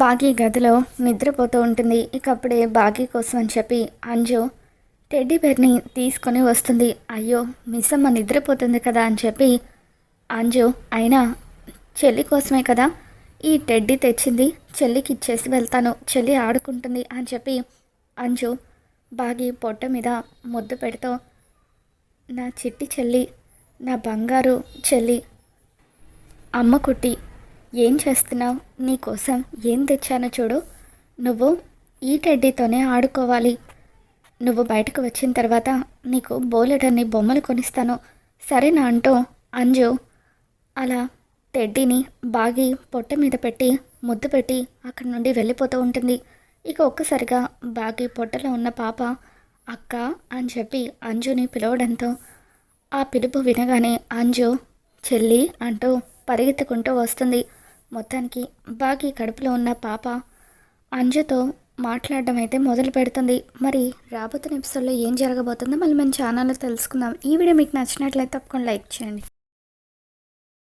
బాగీ గదిలో నిద్రపోతూ ఉంటుంది. ఇక అప్పుడే బాగీ కోసం అని చెప్పి అంజు టెడ్డీ బేర్ని తీసుకొని వస్తుంది. అయ్యో మిస్సమ్మ నిద్రపోతుంది కదా అని చెప్పి అంజు అయినా చెల్లి కోసమే కదా ఈ టెడ్డీ తెచ్చింది. చెల్లికి ఇచ్చేసి వెళ్తాను. చెల్లి ఆడుకుంటుంది అని చెప్పి అంజు బాగి పొట్ట మీద ముద్దు పెడుతూ నా చిట్టి చెల్లి నా బంగారు చెల్లి అమ్మ కుట్టి ఏం చేస్తున్నావు? నీకోసం ఏం తెచ్చానో చూడు. నువ్వు ఈ టెడ్డీతోనే ఆడుకోవాలి. నువ్వు బయటకు వచ్చిన తర్వాత నీకు బోలెడన్ని బొమ్మలు కొనిస్తాను. సరేనా అంటూ అంజు అలా టెడ్డీని బాగి పొట్ట మీద పెట్టి ముద్దు పెట్టి అక్కడి నుండి వెళ్ళిపోతూ ఉంటుంది. ఇక ఒక్కసారిగా బాగి పొట్టలో ఉన్న పాప అక్క అని చెప్పి అంజుని పిలవడంతో ఆ పిలుపు వినగానే అంజు చెల్లి అంటూ పరిగెత్తుకుంటూ వస్తుంది. మొత్తానికి బాగి కడుపులో ఉన్న పాప అంజుతో మాట్లాడడం అయితే మొదలు పెడుతుంది. మరి రాబోతున్న ఎపిసోడ్లో ఏం జరగబోతుందో మళ్ళీ మన ఛానల్లో తెలుసుకుందాం. ఈ వీడియో మీకు నచ్చినట్లయితే తప్పకుండా లైక్ చేయండి.